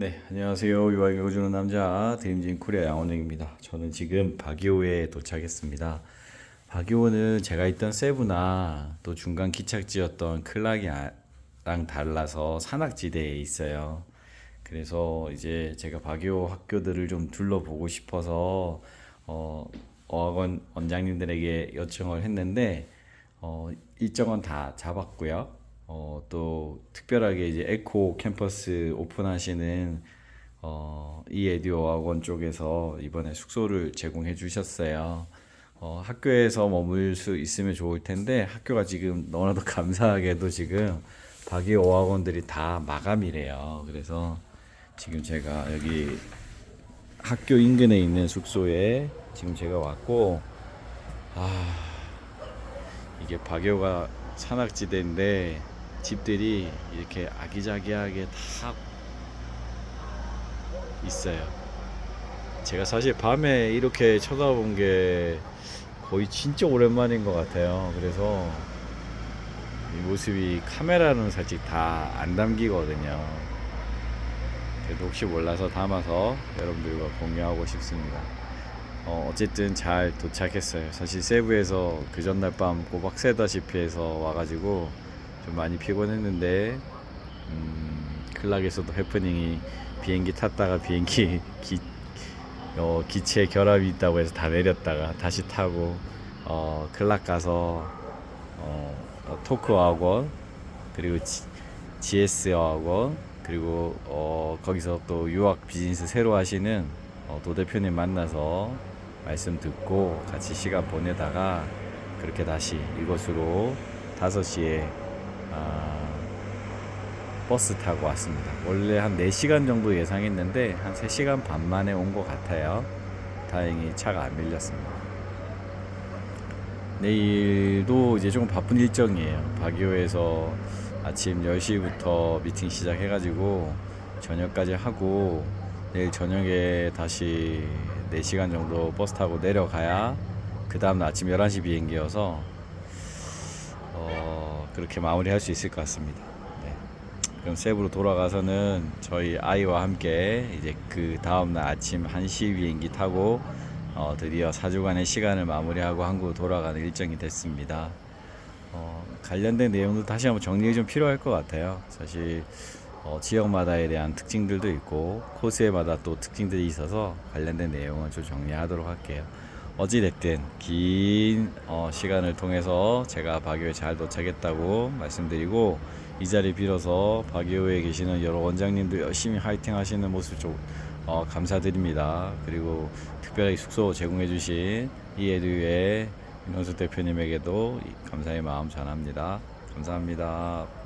네, 안녕하세요. 유아에게 주는 남자 드림진 코리아 양원영입니다. 저는 지금 바기오에 도착했습니다. 바기오는 제가 있던 세부나 또 중간 기착지였던 클락이랑 달라서 산악지대에 있어요. 그래서 이제 제가 바기오 학교들을 좀 둘러보고 싶어서 어, 어학원 원장님들에게 요청을 했는데 어, 일정은 다 잡았고요. 어, 또 특별하게 이제 에코 캠퍼스 오픈하시는 어, 이 에듀어 학원 쪽에서 이번에 숙소를 제공해 주셨어요. 어, 학교에서 머물 수 있으면 좋을 텐데 학교가 지금 너무나도 감사하게도 지금 박이 오 학원들이 다 마감이래요. 그래서 지금 제가 여기 학교 인근에 있는 숙소에 지금 제가 왔고 이게 박여가 산악지대인데 집들이 이렇게 아기자기하게 다 있어요. 제가 사실 밤에 이렇게 쳐다본 게 거의 진짜 오랜만인 것 같아요. 그래서 이 모습이 카메라는 살짝 다안 담기거든요. 그래도 혹시 몰라서 담아서 여러분들과 공유하고 싶습니다. 어, 어쨌든 잘 도착했어요. 사실 세부에서 그 전날 밤 꼬박 새다시피 해서 와가지고 좀 많이 피곤했는데, 음, 클락에서도 해프닝이 비행기 탔다가 비행기 기, 어, 기체 결함이 있다고 해서 다 내렸다가 다시 타고, 어, 클락 가서, 어, 어, 토크 학원, 그리고 지, GS 학원, 그리고 어, 거기서 또 유학 비즈니스 새로 하시는 어, 도 대표님 만나서 말씀 듣고 같이 시간 보내다가 그렇게 다시 이곳으로 5시에 아, 버스 타고 왔습니다. 원래 한 4시간 정도 예상했는데 한 3시간 반 만에 온 것 같아요. 다행히 차가 안 밀렸습니다. 내일도 이제 조금 바쁜 일정이에요. 바기오에서 아침 10시부터 미팅 시작해가지고 저녁까지 하고 내일 저녁에 다시 4시간 정도 버스 타고 내려가야 그 다음 아침 11시 비행기여서 어, 그렇게 마무리할 수 있을 것 같습니다. 네. 그럼 세부로 돌아가서는 저희 아이와 함께 이제 그 다음날 아침 1시 비행기 타고 어, 드디어 4주간의 시간을 마무리하고 한국으로 돌아가는 일정이 됐습니다. 어, 관련된 내용도 다시 한번 정리가 좀 필요할 것 같아요. 사실 어, 지역마다에 대한 특징들도 있고 코스에마다 또 특징들이 있어서 관련된 내용은 좀 정리하도록 할게요. 어찌됐든 긴 어, 시간을 통해서 제가 바기오에 잘 도착했다고 말씀드리고 이 자리 빌어서 바기오에 계시는 여러 원장님들 열심히 화이팅 하시는 모습 좀 어, 감사드립니다. 그리고 특별히 숙소 제공해 주신 이에듀의 윤원수 대표님에게도 이 감사의 마음 전합니다. 감사합니다.